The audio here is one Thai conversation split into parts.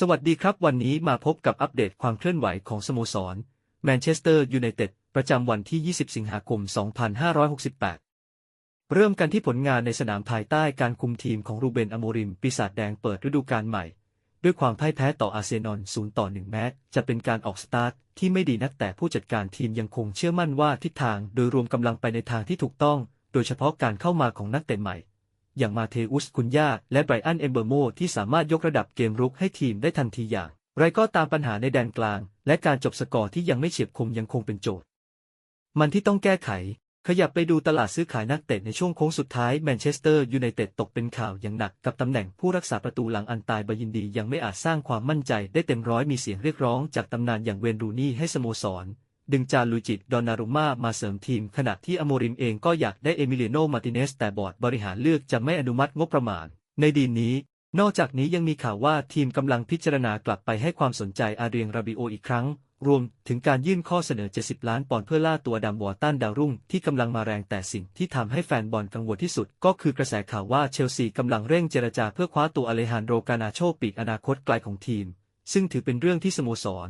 สวัสดีครับวันนี้มาพบกับอัปเดตความเคลื่อนไหวของสโมสรแมนเชสเตอร์ยูไนเต็ดประจำวันที่ 20 สิงหาคม 2568 เริ่มกันที่ผลงานในสนามภายใต้การคุมทีมของรูเบนอโมริม ปีศาจแดงเปิดฤดูกาลใหม่ ด้วยความพ่ายแพ้ต่ออาเซนอล0ต่อ 1 แม้จะเป็นการออกสตาร์ทที่ไม่ดีนักแต่ผู้จัดการทีมยังคงเชื่อมั่นว่าทิศทางโดยรวมกำลังไปในทางที่ถูกต้อง โดยเฉพาะการเข้ามาของนักเตะใหม่ อย่างมาเทอุสคุนยาและไบรอันเอมเบอร์โมที่สามารถยกระดับเกมรุกให้ทีมได้ทันทีอย่าง ไรก็ตามปัญหาในแดนกลาง และการจบสกอร์ที่ยังไม่เฉียบคมยังคงเป็นโจทย์ มันที่ต้องแก้ไข ขยับไปดูตลาดซื้อขายนักเตะในช่วงโค้งสุดท้ายแมนเชสเตอร์ยูไนเต็ดตกเป็นข่าวอย่างหนักกับตำแหน่งผู้รักษาประตูหลังอันตายบายินดียังไม่อาจสร้างความมั่นใจได้เต็มร้อยมีเสียงเรียกร้องจากตำนานอย่างเวนรูนี่ให้สโมสร ดึงจาลูจิตดอนนารุม่ามาเสริมทีม ขณะที่อโมริมเองก็อยากได้เอมิเลียโนมาติเนสแต่บอร์ดบริหารเลือกจะไม่อนุมัติงบประมาณ ในดีลนี้นอกจากนี้ยังมีข่าวว่าทีมกำลังพิจารณากลับไปให้ความสนใจอาเรียงราบิโออีกครั้ง รวมถึงการยื่นข้อเสนอ 70 ล้านปอนด์เพื่อล่าตัวดำวอตันดาวรุ่งที่กำลังมาแรงแต่สิ่งที่ทำให้แฟนบอลกังวลที่สุด ก็คือกระแสข่าวว่าเชลซีกำลังเร่งเจรจาเพื่อคว้าตัวอเลฮานโดกานาโชปีกอนาคตไกลของทีม ซึ่งถือเป็นเรื่องที่สโมสร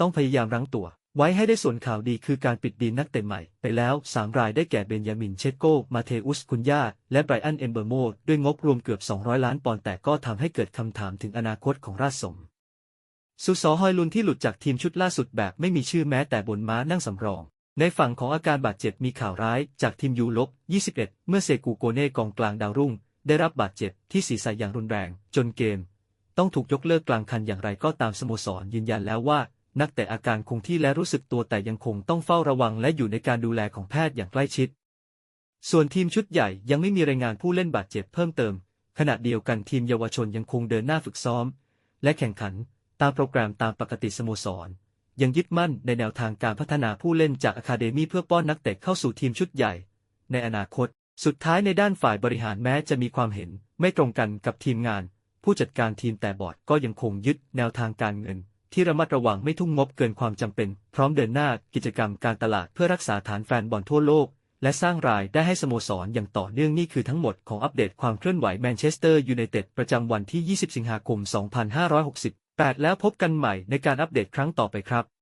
ต้องพยายามรั้งตัว ไว้ให้ได้ส่วนข่าวดีคือการปิดดีนักเตะใหม่ ไปแล้ว 3 รายได้แก่เบนยามินเชโก มาเทอุสคุนยาและไบรอันเอมเบอร์โมดด้วยงบรวมเกือบ 200 ล้านปอนด์แต่ก็ทำให้เกิดคำถามถึงอนาคตของราชสม สุซอฮอยลุนที่หลุดจากทีมชุดล่าสุดแบบไม่มีชื่อแม้แต่บนม้านั่งสำรอง ในฝั่งของอาการบาดเจ็บมีข่าวร้ายจากทีมยูลบ21 เมื่อเซกูโกเน่กองกลางดาวรุ่ง ได้รับบาดเจ็บที่ศีรษะอย่างรุนแรง จนเกม ต้องถูกยกเลิกกลางคันอย่างไรก็ตามสโมสรยืนยันแล้วว่า นักแต่อาการคงที่และรู้สึกตัวแต่ยังคงต้องเฝ้าระวังและอยู่ในการดูแลของแพทย์อย่างใกล้ชิด ส่วนทีมชุดใหญ่ยังไม่มีรายงานผู้เล่นบาดเจ็บเพิ่มเติม ขณะเดียวกันทีมเยาวชนยังคงเดินหน้าฝึกซ้อม และแข่งขันตามโปรแกรมตามปกติสโมสร ยังยึดมั่นในแนวทางการพัฒนาผู้เล่นจากอะคาเดมี่เพื่อป้อนนักเตะเข้าสู่ทีมชุดใหญ่ ในอนาคต สุดท้ายในด้านฝ่ายบริหารแม้จะมีความเห็น ไม่ตรงกันกับทีมงาน ผู้จัดการทีมแต่บอร์ดก็ยังคงยึดแนวทางการเงิน ที่ระมัดระวังไม่ทุ่มงบเกินความจำเป็น พร้อมเดินหน้ากิจกรรมการตลาดเพื่อรักษาฐานแฟนบอลทั่วโลก และสร้างรายได้ให้สโมสรอย่างต่อเนื่องนี่คือทั้งหมดของอัปเดตความเคลื่อนไหวแมนเชสเตอร์ยูไนเต็ดประจำวันที่ 20 สิงหาคม 2568 แล้วพบกันใหม่ในการอัปเดตครั้งต่อไปครับ